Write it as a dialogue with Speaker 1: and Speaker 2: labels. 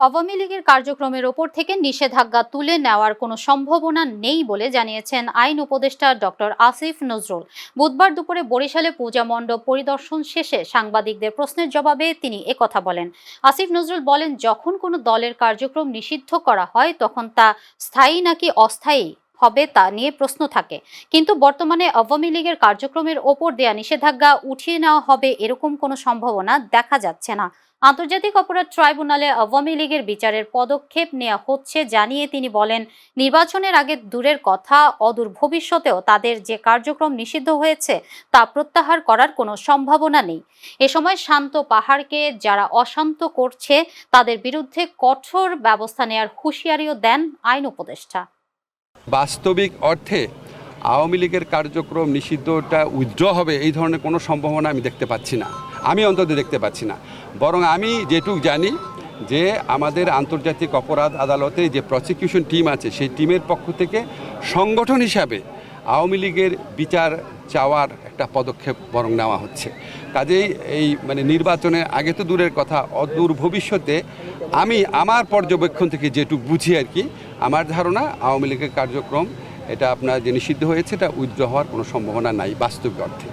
Speaker 1: আওয়ামী লীগের কার্যক্রমের ওপর থেকে নিষেধাজ্ঞা তুলে নেওয়ার কোনো সম্ভাবনা নেই বলে জানিয়েছেন আইন উপদেষ্টা ডক্টর আসিফ নজরুল। বুধবার দুপুরে বরিশালে পূজা মণ্ডপ পরিদর্শন শেষে সাংবাদিকদের প্রশ্নের জবাবে তিনি একথা বলেন। আসিফ নজরুল বলেন, যখন কোনো দলের কার্যক্রম নিষিদ্ধ করা হয়, তখন তা স্থায়ী নাকি অস্থায়ী হবে তা নিয়ে প্রশ্ন থাকে। কিন্তু বর্তমানে আওয়ামী লীগের কার্যক্রমের ওপর দেয়া নিষেধাজ্ঞা উঠিয়ে নেওয়া হবে এরকম কোনো সম্ভাবনা দেখা যাচ্ছে না। আন্তর্জাতিক অপরাধ ট্রাইব্যুনালে আওয়ামী লীগের বিচারের পদক্ষেপ নেওয়া হচ্ছে জানিয়ে তিনি বলেন, নির্বাচনের আগে দূরের কথা, অদূর ভবিষ্যতেও তাদের যে কার্যক্রম নিষিদ্ধ হয়েছে তা প্রত্যাহার করার কোনো সম্ভাবনা নেই। এ সময় শান্ত পাহাড়কে যারা অশান্ত করছে, তাদের বিরুদ্ধে কঠোর ব্যবস্থা নেওয়ার হুঁশিয়ারিও দেন আইন উপদেষ্টা।
Speaker 2: বাস্তবিক অর্থে আওয়ামী লীগের কার্যক্রম নিষিদ্ধটা উইথড্র হবে, এই ধরনের কোনো সম্ভাবনা আমি দেখতে পাচ্ছি না। আমি অন্তত দেখতে পাচ্ছি না। বরং আমি যেটুক জানি যে আমাদের আন্তর্জাতিক অপরাধ আদালতে যে প্রসিকিউশন টিম আছে, সেই টিমের পক্ষ থেকে সংগঠন হিসাবে আওয়ামী লীগের বিচার চাওয়ার একটা পদক্ষেপ বরং নেওয়া হচ্ছে। কাজেই এই মানে নির্বাচনের আগে তো দূরের কথা, অদূর ভবিষ্যতে আমি আমার পর্যবেক্ষণ থেকে যেটুকু বুঝি আর কি, আমার ধারণা আওয়ামী লীগের কার্যক্রম, এটা আপনার যে নিষিদ্ধ হয়েছে, এটা উইথড্র হওয়ার কোনো সম্ভাবনা নাই বাস্তবিক অর্থে।